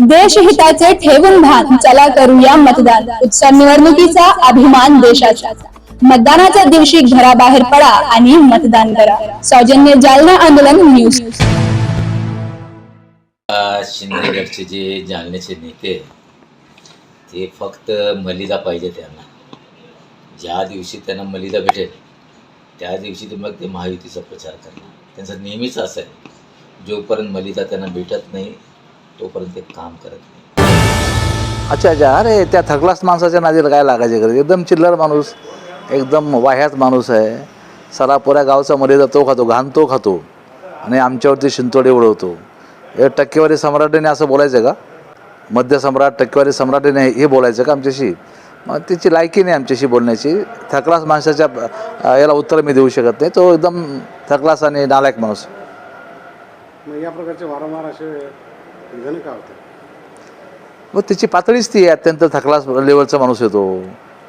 देशहिताचे ठेवून भान चला करूया मतदान. उत्सव निवडणुकीचा अभिमान देशाचा. मतदानाच्या दिवशी घराबाहेर पडा आणि मतदान करा. सौजन्य जालना आंदोलन न्यूज. शिंदेगडचे जे जालन्याचे नेते ते फक्त मलिदा पाहिजे त्यांना. ज्या दिवशी त्यांना मलिदा भेटेल त्या दिवशी ते मग ते महायुतीचा प्रचार करणार. त्यांचा नेहमीच असं आहे. जोपर्यंत मलिदा त्यांना भेटत नाही तोपर्यंत ते काम करत नाही. अच्छा अच्छा. अरे त्या थकलास माणसाच्या नादीला काय लागायचे गरज एकदम चिल्लर माणूस एकदम वाह्यात माणूस आहे. सारा पुऱ्या गावचा मर्यादा तो खातो घाण तो खातो. आणि आमच्यावरती शिंतोडे उडवतो. हे टक्केवारी सम्राटाने असं बोलायचं का? मध्य सम्राट टक्केवारी सम्राटाने हे बोलायचं का आमच्याशी? मग त्याची लायकी नाही आमच्याशी बोलण्याची. थकलास माणसाच्या याला उत्तर मी देऊ शकत नाही. तो एकदम थकलास आणि नालायक माणूस. या प्रकारचे वारंवार असे निधन का होते? मग त्याची पातळीच ती आहे अत्यंत थकलास लेवलचा माणूस येतो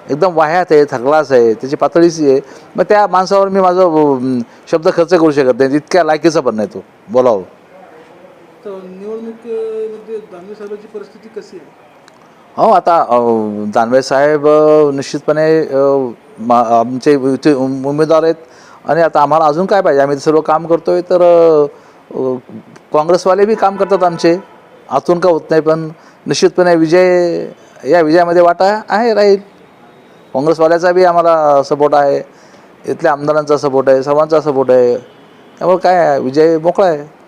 एकदम वाह्यात आहे थकलास आहे त्याची पातळीच ती आहे. मग त्या माणसावर मी माझं शब्द खर्च करू शकत नाही तितक्या लायकीचा पण नाही तो. बोलावं. तर निवडणुकीमध्ये दानवे साहेबांची परिस्थिती कशी आहे? हो आता दानवे साहेब निश्चितपणे आमचे इथे उम- उमेदवार आहेत. आणि आता आम्हाला अजून काय पाहिजे? आम्ही सर्व काम करतोय तर काँग्रेसवाले बी काम करतात आमचे. आतून का होत नाही पण निश्चितपणे विजय या विजयामध्ये वाटा आहे राहील. काँग्रेसवाल्याचा बी आम्हाला सपोर्ट आहे. इथल्या आमदारांचा सपोर्ट आहे सर्वांचा सपोर्ट आहे. त्यामुळे काय आहे, विजय मोकळा आहे.